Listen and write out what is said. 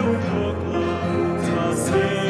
у поклад за